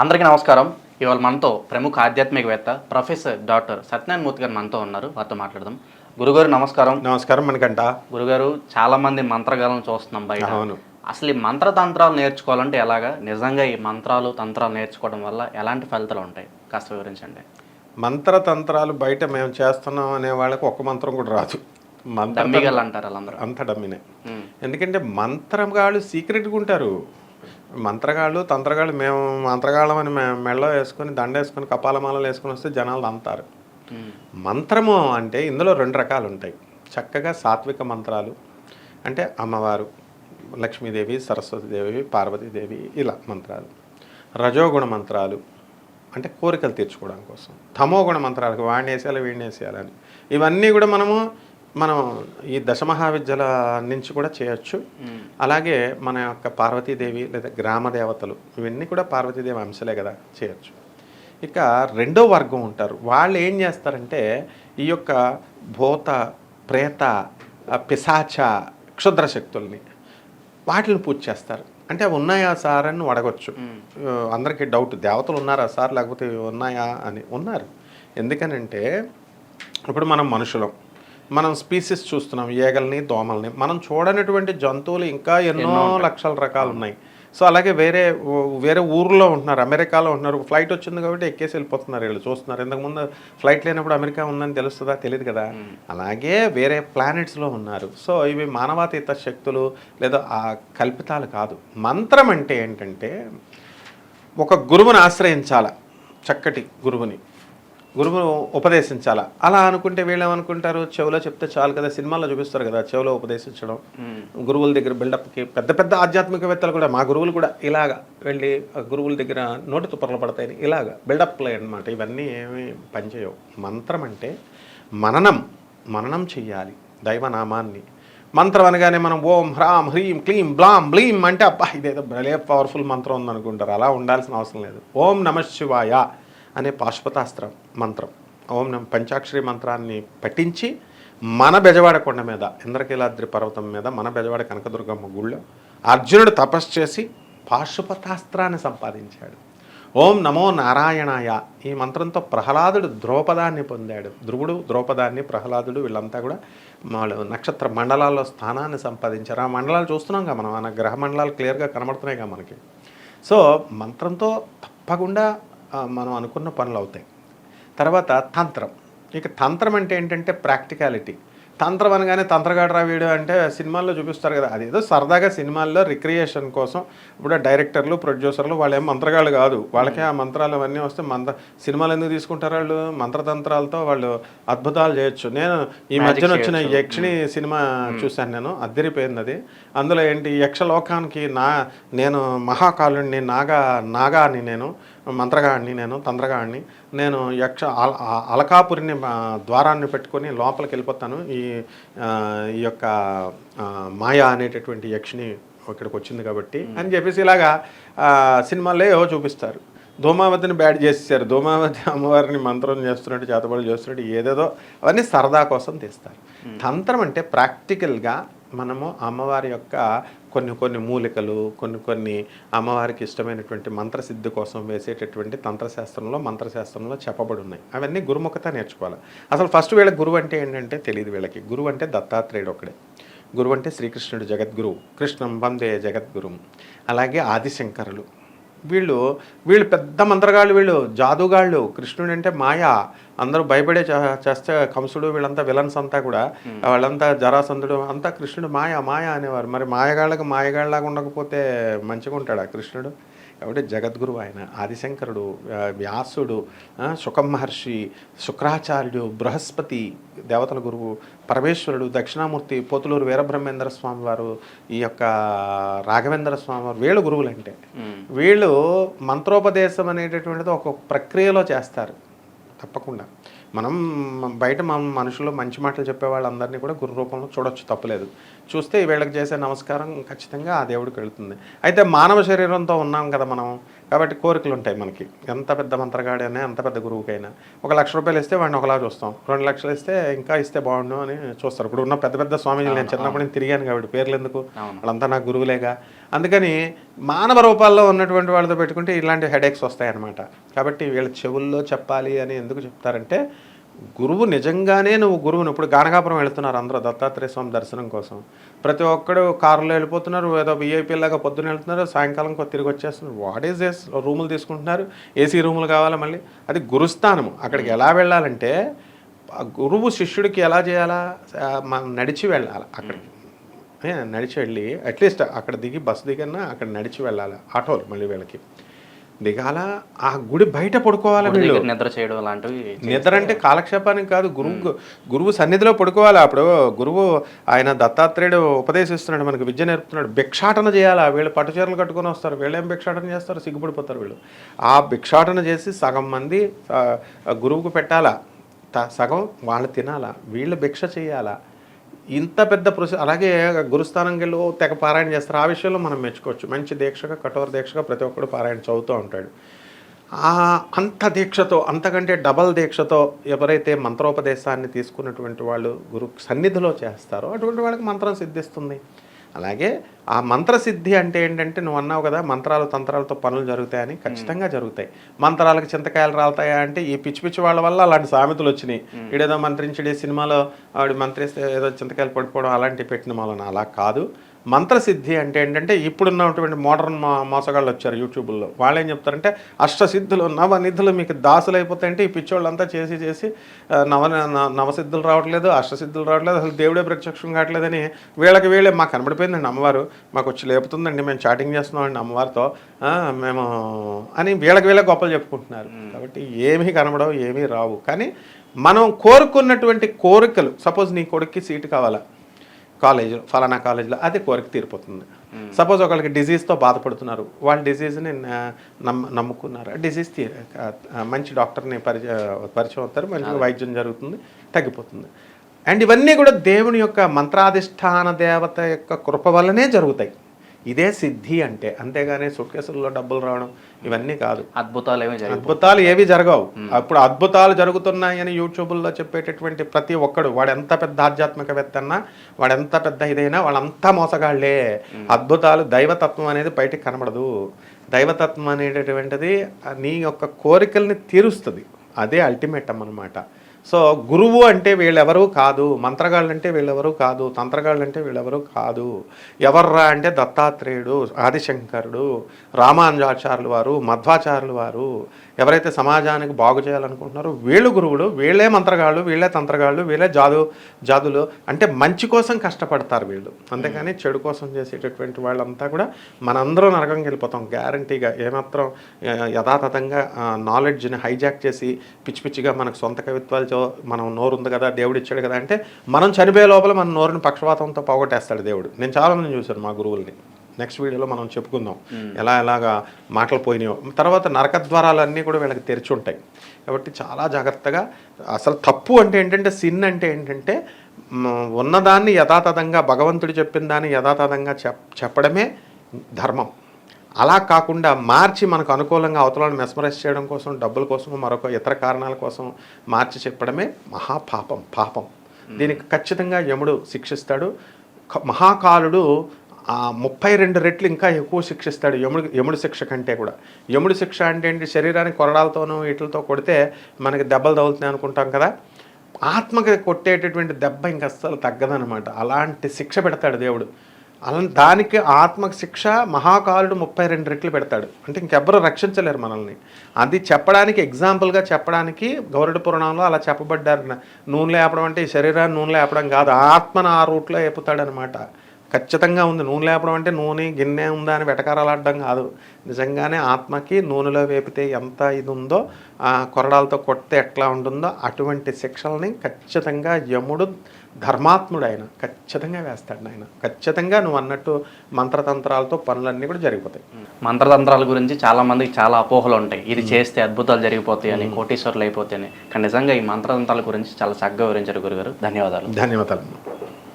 అందరికీ నమస్కారం. ఇవాళ మనతో ప్రముఖ ఆధ్యాత్మికవేత్త ప్రొఫెసర్ డాక్టర్ సత్యనారాయణ మూర్తి గారు మనతో ఉన్నారు. వారితో మాట్లాడదాం. గురుగారు నమస్కారం. నమస్కారం మనకంట గురుగారు చాలా మంది మంత్రగాలను చూస్తున్నాం బయట. అవును. అసలు ఈ మంత్రతంత్రాలు నేర్చుకోవాలంటే ఎలాగా? నిజంగా ఈ మంత్రాలు తంత్రాలు నేర్చుకోవడం వల్ల ఎలాంటి ఫలితాలు ఉంటాయి? కాస్త వివరించండి. మంత్రతంత్రాలు బయట మేము చేస్తున్నాం అనే వాళ్ళకి ఒక మంత్రం కూడా రాదు. మంత్ర దమ్మిగల్ అంటారు వాళ్ళందరూ. అంత డమ్మినే. ఎందుకంటే మంత్రగాళ్ళు సీక్రెట్గా ఉంటారు. మంత్రగాళ్ళు తంత్రగాళ్ళు మేము మంత్రగాళ్ళం అని మెళ్ళో వేసుకొని దండ వేసుకొని కపాలమాలలు వేసుకొని వస్తే జనాలు అంతారు మంత్రము అంటే ఇందులో రెండు రకాలు ఉంటాయి. చక్కగా సాత్విక మంత్రాలు అంటే అమ్మవారు లక్ష్మీదేవి సరస్వతీదేవి పార్వతీదేవి ఇలా మంత్రాలు. రజోగుణ మంత్రాలు అంటే కోరికలు తీర్చుకోవడం కోసం. తమోగుణ మంత్రాలకు వాడిని వేసేయాలి వీడిని వేసేయాలని ఇవన్నీ కూడా మనము మనం ఈ దశమహావిద్యల నుంచి కూడా చేయొచ్చు. అలాగే మన యొక్క పార్వతీదేవి లేదా గ్రామ దేవతలు ఇవన్నీ కూడా పార్వతీదేవి అంశలే కదా చేయొచ్చు. ఇక రెండో వర్గం ఉంటారు. వాళ్ళు ఏం చేస్తారంటే ఈ యొక్క భూత ప్రేత పిశాచ క్షుద్ర శక్తుల్ని వాటిని పూజ చేస్తారు. అంటే అవి ఉన్నాయా సార్ అని అడగొచ్చు. అందరికీ డౌట్. దేవతలు ఉన్నారా సార్? లేకపోతే ఉన్నాయా అని. ఉన్నారు. ఎందుకనంటే ఇప్పుడు మనం మనుషులం. మనం స్పీసీస్ చూస్తున్నాం ఏగల్ని దోమల్ని. మనం చూడనటువంటి జంతువులు ఇంకా ఎన్నో లక్షల రకాలు ఉన్నాయి. సో అలాగే వేరే వేరే ఊర్లో ఉంటున్నారు అమెరికాలో ఉంటున్నారు. ఫ్లైట్ వచ్చింది కాబట్టి ఎక్కేసి వెళ్ళిపోతున్నారు వీళ్ళు చూస్తున్నారు. ఇంతకుముందు ఫ్లైట్ లేనప్పుడు అమెరికా ఉందని తెలుస్తుందా? తెలియదు కదా. అలాగే వేరే ప్లానెట్స్లో ఉన్నారు. సో ఇవి మానవాతీత శక్తులు లేదా ఆ కల్పితాలు కాదు. మంత్రం అంటే ఏంటంటే ఒక గురువుని ఆశ్రయించాల చక్కటి గురువుని. గురువును ఉపదేశించాలా? అలా అనుకుంటే వీళ్ళు ఏమనుకుంటారు చెవిలో చెప్తే చాలు కదా సినిమాల్లో చూపిస్తారు కదా చెవిలో ఉపదేశించడం. గురువుల దగ్గర బిల్డప్కి పెద్ద పెద్ద ఆధ్యాత్మికవేత్తలు కూడా మా గురువులు కూడా ఇలాగా వెళ్ళి గురువుల దగ్గర నోటి తుప్పర్లు పడతాయని ఇలాగా బిల్డప్లే అనమాట ఇవన్నీ ఏమి పనిచేయవు మంత్రం అంటే మననం. మననం చెయ్యాలి. దైవనామాన్ని. మంత్రం అనగానే మనం ఓం హ్రాం హ్రీం క్లీం బ్లాం బ్లీం అంటే అబ్బా ఇదేదో భలే పవర్ఫుల్ మంత్రం ఉందనుకుంటారు. అలా ఉండాల్సిన అవసరం లేదు. ఓం నమ శివాయ అనే పాశుపతాస్త్రం. మంత్రం. ఓం నమ పంచాక్షరి మంత్రాన్ని పఠించి మన బెజవాడ కొండ మీద ఇంద్రకీలాద్రి పర్వతం మీద మన బెజవాడ కనకదుర్గమ్మ గుళ్ళో అర్జునుడు తపస్సు చేసి పాశుపతాస్త్రాన్ని సంపాదించాడు. ఓం నమో నారాయణాయ. ఈ మంత్రంతో ప్రహ్లాదుడు ద్రౌపదాన్ని పొందాడు. ధ్రువుడు ద్రౌపదాన్ని ప్రహ్లాదుడు వీళ్ళంతా కూడా వాళ్ళు నక్షత్ర మండలాల్లో స్థానాన్ని సంపాదించారు. ఆ మండలాలు చూస్తున్నాంగా మనం. మన గ్రహ మండలాలు క్లియర్గా కనబడుతున్నాయిగా మనకి సో మంత్రంతో తప్పకుండా మనం అనుకున్న పనులు అవుతాయి. తర్వాత తంత్రం. ఇక తంత్రం అంటే ఏంటంటే ప్రాక్టికాలిటీ. తంత్రం అనగానే తంత్రగాడరా వీడియో అంటే సినిమాల్లో చూపిస్తారు కదా. అదేదో సరదాగా సినిమాల్లో రిక్రియేషన్ కోసం ఇప్పుడు డైరెక్టర్లు ప్రొడ్యూసర్లు వాళ్ళు ఏం మంత్రగాళ్ళు కాదు. వాళ్ళకే ఆ మంత్రాలు అవన్నీ వస్తే మంత్ర సినిమాలు ఎందుకు తీసుకుంటారు వాళ్ళు? మంత్రతంత్రాలతో వాళ్ళు అద్భుతాలు చేయొచ్చు. నేను ఈ మధ్యన వచ్చిన యక్షిణి సినిమా చూశాను నేను. అద్దరిపోయింది అది అందులో ఏంటి? యక్షలోకానికి నా నేను మహాకాలుడిని నాగా నాగాని నేను. మంత్రగాడిని నేను తంత్రగాడిని. నేను యక్ష అలకాపురిని ద్వారాన్ని పెట్టుకొని లోపలికి వెళ్ళిపోతాను. ఈ ఈ యొక్క మాయా అనేటటువంటి యక్షిని ఇక్కడికి వచ్చింది కాబట్టి అని చెప్పేసి ఇలాగా సినిమాల్లో ఏవో చూపిస్తారు. ధూమావతిని బ్యాడ్ చేసేసారు. ధూమావతి అమ్మవారిని మంత్రం చేస్తున్నట్టు చేతబడులు చేస్తున్నట్టు ఏదేదో అవన్నీ సరదా కోసం తీస్తారు. తంత్రం అంటే ప్రాక్టికల్గా మనము అమ్మవారి యొక్క కొన్ని కొన్ని మూలికలు కొన్ని కొన్ని అమ్మవారికి ఇష్టమైనటువంటి మంత్రసిద్ధి కోసం వేసేటటువంటి తంత్రశాస్త్రంలో మంత్రశాస్త్రంలో చెప్పబడి ఉన్నాయి. అవన్నీ గురుముఖత నేర్చుకోవాలి. అసలు ఫస్ట్ వీళ్ళకి గురువు అంటే ఏంటంటే తెలియదు వీళ్ళకి. గురువు అంటే దత్తాత్రేయుడు ఒకడే గురువు అంటే శ్రీకృష్ణుడు జగద్గురు కృష్ణం వందే జగద్గురువు అలాగే ఆదిశంకరులు. వీళ్ళు వీళ్ళు పెద్ద మంత్రగాళ్ళు వీళ్ళు జాదుగాళ్ళు కృష్ణుడు అంటే మాయా. అందరూ భయపడే చేస్తే కంసుడు వీళ్ళంతా విలన్స్ అంతా కూడా. వాళ్ళంతా జరాసంధుడు అంతా కృష్ణుడు మాయా మాయా అనేవారు. మరి మాయగాళ్ళకి మాయగాళ్ళలాగా ఉండకపోతే మంచిగా ఉంటాడా కృష్ణుడు? కాబట్టి జగద్గురు ఆయన ఆదిశంకరుడు వ్యాసుడు శుకం మహర్షి శుక్రాచార్యుడు బృహస్పతి దేవతల గురువు పరమేశ్వరుడు దక్షిణామూర్తి పోతులూరు వీరబ్రహ్మేంద్ర స్వామి వారు ఈ యొక్క రాఘవేంద్ర స్వామి వారు వీళ్ళు గురువులు అంటే వీళ్ళు మంత్రోపదేశం అనేటటువంటిది ఒక ప్రక్రియలో చేస్తారు. తప్పకుండా. మనం బయట మన మనుషులు మంచి మాటలు చెప్పే వాళ్ళందరినీ కూడా గురు రూపంలో చూడొచ్చు తప్పలేదు. చూస్తే వీళ్ళకి చేసే నమస్కారం ఖచ్చితంగా ఆ దేవుడికి వెళుతుంది. అయితే మానవ శరీరంతో ఉన్నాం కదా మనం. కాబట్టి కోరికలు ఉంటాయి మనకి. ఎంత పెద్ద మంత్రగాడైనా ఎంత పెద్ద గురువుకైనా. ఒక లక్ష రూపాయలు ఇస్తే వాడిని ఒకలా చూస్తాం. రెండు లక్షలు ఇస్తే ఇంకా ఇస్తే బాగుండు అని చూస్తారు. ఇప్పుడు ఉన్న పెద్ద పెద్ద స్వామీజీలు నేను చిన్నప్పటి నుంచి తిరిగాను కాబట్టి పేర్లు ఎందుకు వాళ్ళంతా నాకు గురువులేగా. అందుకని మానవ రూపాల్లో ఉన్నటువంటి వాళ్ళతో పెట్టుకుంటే ఇలాంటి హెడేక్స్ వస్తాయి అన్నమాట కాబట్టి వీళ్ళ చెవుల్లో చెప్పాలి అని ఎందుకు చెప్తారంటే గురువు నిజంగానే నువ్వు గురువుని ఇప్పుడు గానగాపురం వెళుతున్నారు అందరూ దత్తాత్రేయ స్వామి దర్శనం కోసం. ప్రతి ఒక్కడు కారులో వెళ్ళిపోతున్నారు ఏదో విఐపీ లాగా పొద్దున వెళ్తున్నారు సాయంకాలం తిరిగి వచ్చేస్తున్నారు. వాట్ ఈస్ దిస్ రూములు తీసుకుంటున్నారు ఏసీ రూములు కావాలా మళ్ళీ? అది గురుస్థానము. అక్కడికి ఎలా వెళ్ళాలంటే గురువు శిష్యుడికి ఎలా చేయాలా? మనం నడిచి వెళ్ళాలి అక్కడికి. నడిచి వెళ్ళి అట్లీస్ట్ అక్కడ దిగి బస్సు దిగన్నా అక్కడ నడిచి వెళ్ళాలి? ఆటోలు మళ్ళీ వీళ్ళకి. దిగాల ఆ గుడి బయట పడుకోవాలి వీళ్ళు. నిద్ర చేయడం లాంటివి నిద్ర అంటే కాలక్షేపానికి కాదు గురువు గురువు సన్నిధిలో పడుకోవాలి అప్పుడు. గురువు ఆయన దత్తాత్రేయుడు ఉపదేశిస్తున్నాడు మనకి విద్య నేర్పుతున్నాడు. భిక్షాటన చేయాలి? వీళ్ళు పట్టు చీరలు కట్టుకొని వస్తారు. వీళ్ళేం భిక్షాటన చేస్తారు? సిగ్గుపడిపోతారు వీళ్ళు. ఆ భిక్షాటన చేసి సగం మంది గురువుకు పెట్టాలా? సగం వాళ్ళు తినాలా? వీళ్ళు భిక్ష చేయాలా? ఇంత పెద్ద ప్రొసెస్ అలాగే గురుస్థానంకి తెగ పారాయణ చేస్తారు. ఆ విషయంలో మనం మెచ్చుకోవచ్చు. మంచి దీక్షగా కఠోర దీక్షగా ప్రతి ఒక్కడు పారాయణ చదువుతూ ఉంటాడు. అంత దీక్షతో అంతకంటే డబల్ దీక్షతో ఎవరైతే మంత్రోపదేశాన్ని తీసుకున్నటువంటి వాళ్ళు గురు సన్నిధిలో చేస్తారో అటువంటి వాళ్ళకి మంత్రం సిద్ధిస్తుంది. అలాగే ఆ మంత్రసిద్ధి అంటే ఏంటంటే నువ్వు అన్నావు కదా మంత్రాలు తంత్రాలతో పనులు జరుగుతాయని ఖచ్చితంగా జరుగుతాయి. మంత్రాలకు చింతకాయలు రాలుతాయా అంటే ఈ పిచ్చి పిచ్చి వాళ్ళ వల్ల అలాంటి సామెతలు వచ్చినాయి. ఈడేదో మంత్రించడి సినిమాలో ఆవిడ మంత్రిస్తే ఏదో చింతకాయలు పడిపోవడం అలాంటివి పెట్టిన వలన అలా కాదు. మంత్రసిద్ధి అంటే ఏంటంటే ఇప్పుడున్నటువంటి మోడర్న్ మో మోసగాళ్ళు వచ్చారు యూట్యూబ్లో. వాళ్ళు ఏం చెప్తారంటే అష్టసిద్ధులు నవనిధులు మీకు దాసులు అయిపోతాయంటే ఈ పిచ్చోళ్ళంతా చేసి చేసి నవ నవసిద్ధులు రావట్లేదు అష్టసిద్ధులు రావట్లేదు అసలు దేవుడే ప్రత్యక్షం కావట్లేదని వీళ్ళకి వీళ్ళే మాకు కనబడిపోయిందండి అమ్మవారు. మాకు వచ్చి లేపుతుందండి మేము చాటింగ్ చేస్తున్నామండి అమ్మవారితో. మేము అని వీళ్ళకి వీళ్ళకి గొప్పలు చెప్పుకుంటున్నారు. కాబట్టి ఏమీ కనబడవు ఏమీ రావు. కానీ మనం కోరుకున్నటువంటి కోరికలు సపోజ్ నీ కొడుక్కి సీటు కావాలా? కాలేజ్ ఫలానా కాలేజీలో అది కోరిక తీరిపోతుంది. సపోజ్ ఒకరికి డిజీజ్తో బాధపడుతున్నారు వాళ్ళ డిజీజ్ని నమ్మ నమ్ముకున్నారు? డిజీజ్ మంచి డాక్టర్ని పరిచయ పరిచయం అవుతారు మంచిగా వైద్యం జరుగుతుంది తగ్గిపోతుంది. అండ్ ఇవన్నీ కూడా దేవుని యొక్క మంత్రాధిష్టాన దేవత యొక్క కృప వల్లనే జరుగుతాయి. ఇదే సిద్ధి అంటే అంతేగాని సుట్కేసుల్లో డబ్బులు రావడం ఇవన్నీ కాదు. అద్భుతాలు ఏమీ అద్భుతాలు ఏవి జరగవు. అప్పుడు అద్భుతాలు జరుగుతున్నాయని యూట్యూబ్లో చెప్పేటటువంటి ప్రతి ఒక్కడు వాడు ఎంత పెద్ద ఆధ్యాత్మికవేత్త అన్నా వాడు ఎంత పెద్ద ఇదైనా వాళ్ళంతా మోసగాళ్ళే. అద్భుతాలు దైవతత్వం అనేది బయటికి కనబడదు. దైవతత్వం అనేటటువంటిది నీ యొక్క కోరికల్ని తీరుస్తుంది. అదే అల్టిమేటం అన్నమాట. సో గురువు అంటే వీళ్ళెవరూ కాదు మంత్రగాళ్ళు అంటే వీళ్ళెవరూ కాదు తంత్రగాళ్ళు అంటే వీళ్ళెవరూ కాదు. ఎవర్రా అంటే దత్తాత్రేయుడు ఆదిశంకరుడు రామానుజాచార్యులు వారు మధ్వాచార్యులు వారు ఎవరైతే సమాజానికి బాగు చేయాలనుకుంటున్నారో వీళ్ళు గురువులు వీళ్ళే మంత్రగాళ్ళు వీళ్ళే తంత్రగాళ్ళు వీళ్ళే జాదు జాదులు అంటే మంచి కోసం కష్టపడతారు వీళ్ళు. అంతేకాని చెడు కోసం చేసేటటువంటి వాళ్ళంతా కూడా మనందరం నరకంకి వెళ్ళిపోతాం. గ్యారంటీగా ఏమాత్రం యథాతథంగా నాలెడ్జ్ని హైజాక్ చేసి పిచ్చి పిచ్చిగా మనకు సొంత కవిత్వాలతో మనం నోరు ఉంది కదా దేవుడు ఇచ్చాడు కదా అంటే మనం చనిపోయే లోపల మన నోరుని పక్షపాతంతో పోగొట్టేస్తాడు దేవుడు. నేను చాలామంది చూశాను మా గురువుల్ని. నెక్స్ట్ వీడియోలో మనం చెప్పుకుందాం. ఎలా ఎలాగా మాటలు పోయినాయో. తర్వాత నరకద్వారాలన్నీ కూడా వీళ్ళకి తెరిచి ఉంటాయి. కాబట్టి చాలా జాగ్రత్తగా అసలు తప్పు అంటే ఏంటంటే సిన్ అంటే ఏంటంటే ఉన్నదాన్ని యథాతథంగా భగవంతుడు చెప్పిన దాన్ని యథాతథంగా చెప్ చెప్పడమే ధర్మం. అలా కాకుండా మార్చి మనకు అనుకూలంగా అవతలను మెస్మరైజ్ చేయడం కోసం డబ్బుల కోసం మరొక ఇతర కారణాల కోసం మార్చి చెప్పడమే మహాపాపం పాపం. దీనికి ఖచ్చితంగా యముడు శిక్షిస్తాడు. మహాకాలుడు ఆ ముప్పై రెండు రెట్లు ఇంకా ఎక్కువ శిక్షిస్తాడు యముడు యముడి శిక్ష కంటే కూడా. యముడి శిక్ష అంటే ఏంటి? శరీరానికి కొరడాలతోనూ వీటితో కొడితే మనకి దెబ్బలు తగులుతున్నాయి అనుకుంటాం కదా. ఆత్మకి కొట్టేటటువంటి దెబ్బ ఇంకా అస్సలు తగ్గదనమాట అలాంటి శిక్ష పెడతాడు దేవుడు. అలా దానికి ఆత్మక శిక్ష మహాకాలుడు ముప్పై రెండు రెట్లు పెడతాడు. అంటే ఇంకెవ్వరూ రక్షించలేరు మనల్ని. అది చెప్పడానికి ఎగ్జాంపుల్గా చెప్పడానికి గౌరవ పురాణంలో అలా చెప్పబడ్డారు నూనె లేపడం అంటే ఈ శరీరాన్ని నూనె లేపడం కాదు ఆత్మను ఆ రూట్లో వేపుతాడనమాట ఖచ్చితంగా ఉంది. నూనె లేపడం అంటే నూనె గిన్నె ఉందా అని వెటకారాలాడడం కాదు. నిజంగానే ఆత్మకి నూనెలో వేపితే ఎంత ఇది ఉందో ఆ కొరడాలతో కొడితే ఎట్లా ఉంటుందో అటువంటి శిక్షల్ని ఖచ్చితంగా యముడు ధర్మాత్ముడు ఆయన ఖచ్చితంగా వేస్తాడు ఆయన ఖచ్చితంగా నువ్వు అన్నట్టు మంత్రతంత్రాలతో పనులన్నీ కూడా జరిగిపోతాయి. మంత్రతంత్రాల గురించి చాలా మందికి చాలా అపోహలు ఉంటాయి. ఇది చేస్తే అద్భుతాలు జరిగిపోతాయి అని కోటీశ్వరులు అయిపోతాయని కానీ నిజంగా ఈ మంత్రతంత్రాల గురించి చాలా చక్కగా వివరించారు గురుగారు. ధన్యవాదాలు. ధన్యవాదాలు.